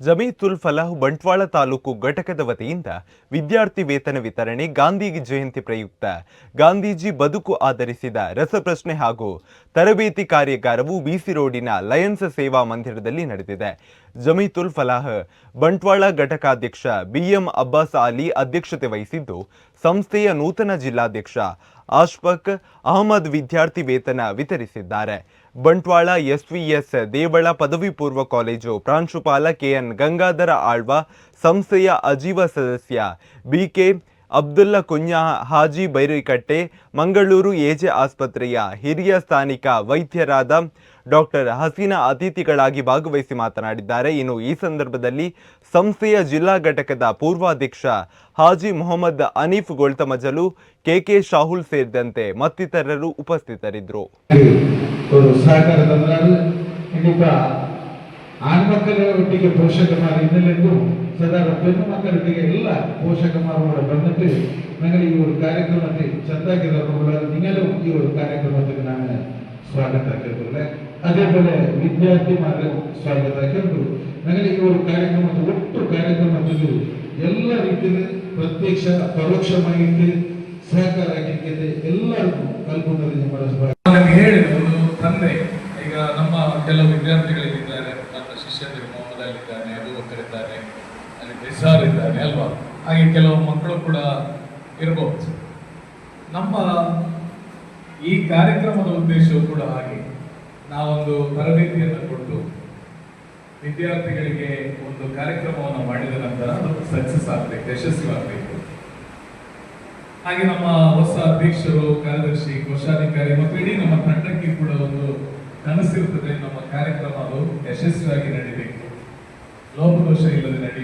ಜಮೀತುಲ್ ಫಲಾಹ್ ಬಂಟ್ವಾಳ ತಾಲೂಕು ಘಟಕದ ವತಿಯಿಂದ ವಿದ್ಯಾರ್ಥಿ ವೇತನ ವಿತರಣೆ ಗಾಂಧೀಜಿ ಜಯಂತಿ ಪ್ರಯುಕ್ತ. ಗಾಂಧೀಜಿ ಬದುಕು ಆಧರಿಸಿದ ರಸಪ್ರಶ್ನೆ ಹಾಗೂ ತರಬೇತಿ ಕಾರ್ಯಾಗಾರವು ಬಿಸಿ ರೋಡಿನ ಲಯನ್ಸ್ ಸೇವಾ ಮಂದಿರದಲ್ಲಿ ನಡೆದಿದೆ. ಜಮೀತುಲ್ ಫಲಾಹ್ ಬಂಟ್ವಾಳ ಘಟಕಾಧ್ಯಕ್ಷ ಬಿಎಂ ಅಬ್ಬಾಸ್ ಅಲಿ ಅಧ್ಯಕ್ಷತೆ ವಹಿಸಿದ್ದು, ಸಂಸ್ಥೆಯ ನೂತನ ಜಿಲ್ಲಾಧ್ಯಕ್ಷ ಆಶ್ಫಕ್ ಅಹಮದ್ ವಿದ್ಯಾರ್ಥಿ ವೇತನ ವಿತರಿಸಿದ್ದಾರೆ. ಬಂಟ್ವಾಳ ಎಸ್ವಿಎಸ್ ದೇವಳ ಪದವಿ ಪೂರ್ವ ಕಾಲೇಜು. ಪ್ರಾಂಶುಪಾಲ ಕೆಎನ್ ಗಂಗಾಧರ ಆಳ್ವ ಸಂಸ್ಥೆಯ ಅಜೀವ ಸದಸ್ಯ. ಬಿಕೆ ಅಬ್ದುಲ್ಲಾ ಕುಂಜಾ ಹಾಜಿ ಬೈರಿಕಟ್ಟೆ, ಮಂಗಳೂರು ಎಜೆ ಆಸ್ಪತ್ರೆಯ ಹಿರಿಯ ಸ್ಥಾನಿಕ ವೈದ್ಯರಾದ ಡಾಕ್ಟರ್ ಹಸೀನಾ ಅತಿಥಿಗಳಾಗಿ ಭಾಗವಹಿಸಿ ಮಾತನಾಡಿದ್ದಾರೆ. ಇನ್ನು ಈ ಸಂದರ್ಭದಲ್ಲಿ ಸಂಸ್ಥೆಯ ಜಿಲ್ಲಾ ಘಟಕದ ಪೂರ್ವಾಧ್ಯಕ್ಷ ಹಾಜಿ ಮೊಹಮ್ಮದ್ ಅನೀಫ್ ಗೊಳ್ತಮಜಲು ಕೆಕೆ ಶಾಹುಲ್ ಸೇರಿದಂತೆ ಮತ್ತಿತರರು ಉಪಸ್ಥಿತರಿದ್ದರು ಒಂದು ಸಹಕಾರ ತಂದ್ರೆ ಖಂಡಿತ ಆಣ್ಮಕ್ಕಳ ಒಟ್ಟಿಗೆ ಪೋಷಕಮಾರ ಇನ್ನಲೆಂದು ಸದಾ ಪೆಣ್ಣು ಮಕ್ಕಳೊಟ್ಟಿಗೆ ಎಲ್ಲ ಪೋಷಕಮಾರು ಬಂದಿಟ್ಟು ನನಗೆ ಈ ಒಂದು ಕಾರ್ಯಕ್ರಮಕ್ಕೆ ಚಂದಾಗಿರಬಹುದು ನಿಂಗಲೂ ಈ ಒಂದು ಕಾರ್ಯಕ್ರಮಕ್ಕೆ ನಾನು ಸ್ವಾಗತ ಕೇಳಿದ್ರೆ ಅದೇ ಬಲೆ ವಿದ್ಯಾರ್ಥಿ ಮಾರ್ಗ ಸ್ವಾಗತ ಕೇಳಿದ್ರು ನನಗೆ ಈ ಒಂದು ಕಾರ್ಯಕ್ರಮದ ಒಟ್ಟು ಕಾರ್ಯಕ್ರಮದಲ್ಲಿ ಎಲ್ಲ ರೀತಿಯ ಪ್ರತ್ಯಕ್ಷ, ಪರೋಕ್ಷ ಮಾಹಿತಿ, ಸಹಕಾರ ಆಗಿರ್ತದೆ, ಎಲ್ಲರಿಗೂ ಕಲ್ಪನೆ ಮಾಡಿಸ್ಬೇಕು ನನಗೆ ಹೇಳಿದ ಒಂದು ತಂದೆ ಈಗ ನಮ್ಮ ಕೆಲವು ವಿದ್ಯಾರ್ಥಿಗಳಿಗಿದ್ದಾರೆ ನನ್ನ ಶಿಷ್ಯರು ಅಬೂಬಕರ್ ಇದ್ದಾನೆ ಅಲ್ಲಿ ನಿಸಾರ್ ಇದ್ದಾನೆ ಅಲ್ವಾ? ಹಾಗೆ ಕೆಲವು ಮಕ್ಕಳು ಕೂಡ ಇರಬಹುದು ನಮ್ಮ ಈ ಕಾರ್ಯಕ್ರಮದ ಉದ್ದೇಶವು ಕೂಡ ಹಾಗೆ. ನಾವೊಂದು ತರಬೇತಿಯನ್ನು ಕೊಟ್ಟು ವಿದ್ಯಾರ್ಥಿಗಳಿಗೆ ಒಂದು ಕಾರ್ಯಕ್ರಮವನ್ನು ಮಾಡಿದ ನಂತರ ಅದು ಸಕ್ಸಸ್ ಆಗಬೇಕು ಯಶಸ್ವಿಯಾಗಬೇಕು ಹಾಗೆ ನಮ್ಮ ಹೊಸ ಅಧ್ಯಕ್ಷರು, ಕಾರ್ಯದರ್ಶಿ, ಕೋಶಾಧಿಕಾರಿ ಮತ್ತು ಇಡೀ ನಮ್ಮ ತಂಡಕ್ಕೆ ಕೂಡ ಒಂದು ಕನಸಿರುತ್ತದೆ. ನಮ್ಮ ಕಾರ್ಯಕ್ರಮ ಅದು ಯಶಸ್ವಿಯಾಗಿ ನಡೀಬೇಕು ಲೋಪದೋಷ ಇಲ್ಲದೆ ನಡೀಬೇಕು